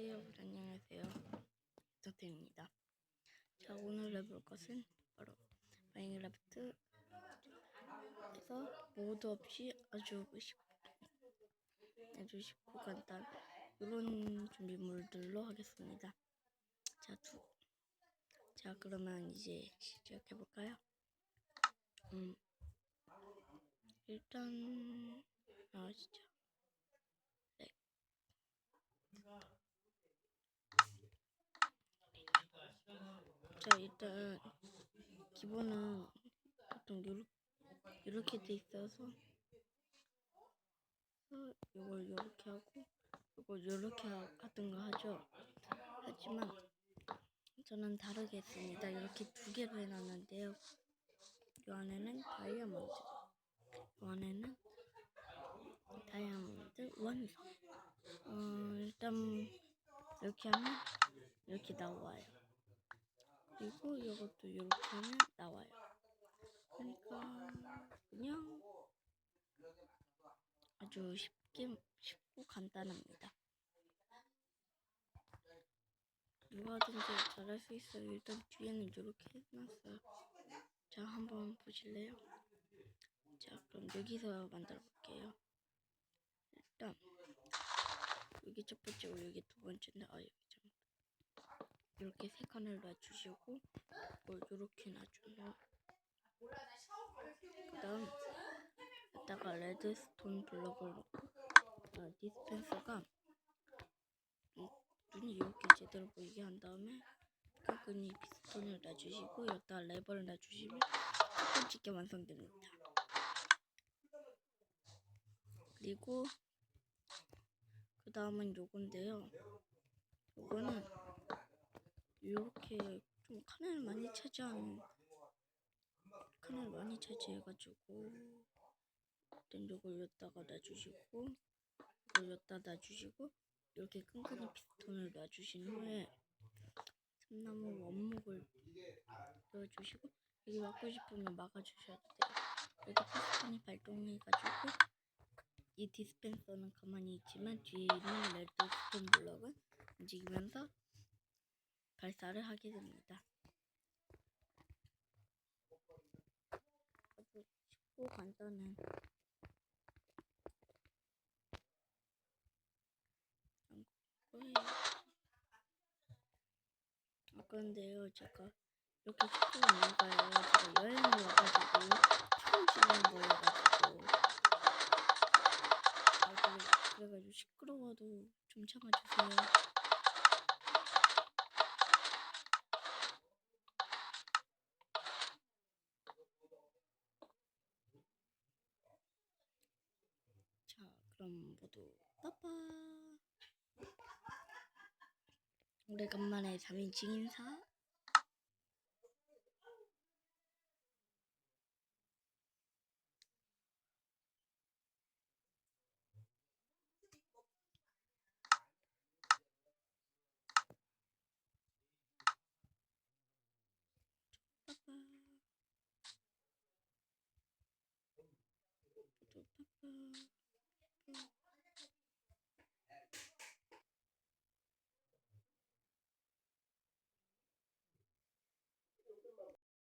네, 여러분 안녕하세요. 도태입니다. 자, 오늘 해볼 것은 바로 마인크래프트에서 모드 없이 아주 쉽고 아주 쉽고 간단 이런 준비물들로 하겠습니다. 자, 두. 자, 그러면 이제 시작해 볼까요? 음, 일단 아 진짜. 자 일단 기본은 보통 요렇게, 요렇게 돼 있어서 어, 요걸 요렇게 하고 요걸 요렇게 하- 하든가 하죠. 하지만 저는 다르게 했습니다. 이렇게 두 개로 해놨는데요. 요 안에는 다이아몬드 요 안에는 다이아몬드 원석. 어, 일단 이렇게 하면 이렇게 나와요 그리고 이것도 이렇게 하면 나와요. 그러니까 그냥 아주 쉽게 쉽고 간단합니다. 누가든지 잘할 수 있어요. 일단 뒤에는 이렇게 해놨어요. 자 한번 보실래요? 자 그럼 여기서 만들어 볼게요. 일단 여기 첫 번째고 여기 두 번째인데 아 여기 좀 이렇게 세 칸을 놔주시고 이걸 이렇게 놔주고 그다음 여기다가 레드스톤 블럭을 놓고 어, 디스펜서가 이 눈이 이렇게 제대로 보이게 한 다음에 끈끈이 피스톤을 놔주시고 여기다 레버를 놔주시면 첫 번째 게 완성됩니다. 그리고 그 다음은 요건데요. 요거는 이렇게 좀 칸을 많이 차지한 칸을 많이 차지해가지고 일단 요걸 여기다가 놔주시고 이걸 여기다 놔주시고 이렇게 끈끈이 피스톤을 놔주신 후에 참나무 원목을 넣어주시고 여기 막고 싶으면 막아주셔도 돼요. 여기 피스톤이 발동해가지고 이 디스펜서는 가만히 있지만 뒤에 있는 레드 스톤 블럭은 움직이면서 발사를 하게 됩니다. 아주 쉽고 간단한. 아 그런데요 제가 이렇게 쉽게 이유가요 제가 여행을 와가지고 처음 찍는 거여가지고 아 그래, 그래가지고 시끄러워도 좀 참아주세요. 자, 그럼 모두 빠빠. 오래간만에 3인칭 인사. 빠빠. Mm.